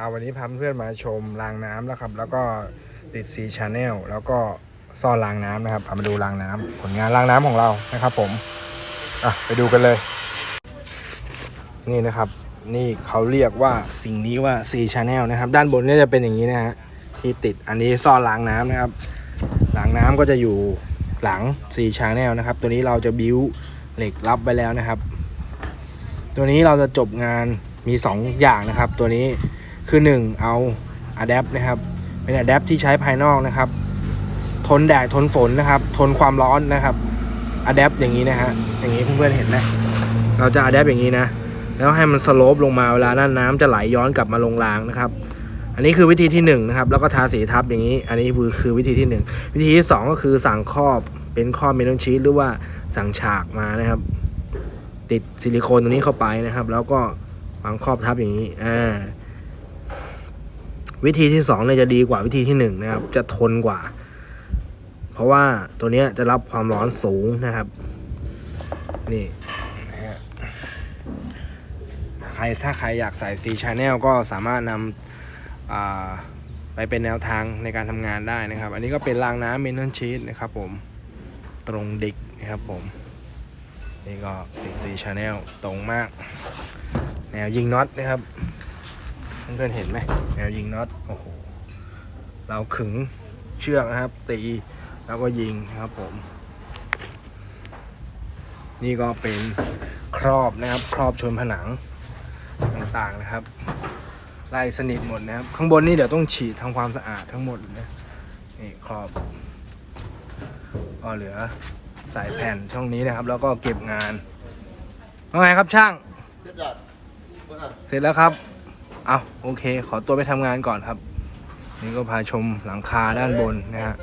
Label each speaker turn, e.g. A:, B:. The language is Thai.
A: เอาวันนี้พาเพื่อนมาชมรางน้ำแล้วครับ แล้วก็ติดซีชาแนลแล้วก็ซ่อนรางน้ำนะครับเอามาดูรางน้ำผลงานรางน้ำของเรานะครับ ผมอะไปดูกันเลย นี่นะครับ นี่เขาเรียกว่าสิ่งนี้ว่า C channel นะครับ ด้านบนก็จะเป็นอย่างนี้นะฮะที่ติดอันนี้ซ่อนรางน้ำนะครับรางน้ำก็จะอยู่หลัง C channel นะครับ ตัวนี้เราจะบิ้วเหล็กรับไว้แล้วนะครับ ตัวนี้เราจะจบงานมี 2 อย่างนะครับ ตัวนี้ คือ 1 เอา Adapt นะครับ เป็น Adapt ที่ใช้ภายนอกนะครับ ทนแดดทนฝนนะครับ ทนความร้อนนะครับ Adapt อย่างนี้นะฮะ อย่างนี้เพื่อนๆเห็นไหมเราจะ Adapt อย่างนี้นะ แล้วให้มันสโลปลงมาเวลานั้นน้ำจะไหลย้อนกลับมาลงรางนะครับ อันนี้คือวิธีที่1นงนะครับ แล้วก็ทาสีทับอย่างนี้ อันนี้คือคือวิธีที่ 1 วิธีที่ 2 ก็คือสั่งครอบเป็นครอบเมทัลชีตหรือว่าสั่งฉากมานะครับ ติดซิลิโคนตรงนี้เข้าไปนะครับ แล้วก็วางครอบทับอย่างนี้ อ่า วิธีที่2เนี่ยจะดีกว่าวิธีที่1นะครับ จะทนกว่า เพราะว่าตัวเนี้ยจะรับความร้อนสูงนะครับ นี่นะฮะใครถ้าใครอยากใส่ C channel ก็สามารถนำอ่าไปเป็นแนวทางในการทำงานได้นะครับ อันนี้ก็เป็นรางน้ำเมนเทนชีสนะครับผม ตรงดิกนะครับผม นี่ก็ติด C channel ตรงมาก แนวยิงน็อตนะครับ เพื่อนๆเห็นไหมแนวยิงน็อตโอ้โหเราขึงเชือกนะครับ ตีแล้วก็ยิงนะครับผม นี่ก็เป็นครอบนะครับ ครอบชนผนังต่างๆนะครับไล่สนิทหมดนะครับ ข้างบนนี่เดี๋ยวต้องฉีดทำความสะอาดทั้งหมดนะนี่ครอบก็เหลือใส่แผ่นช่องนี้นะครับ แล้วก็เก็บงานว่าไงครับช่าง
B: เสร็จ
A: แล้วครับ เอาโอเค ขอตัวไปทำงานก่อนครับ นี่ก็พาชมหลังคาด้านบนนะฮะ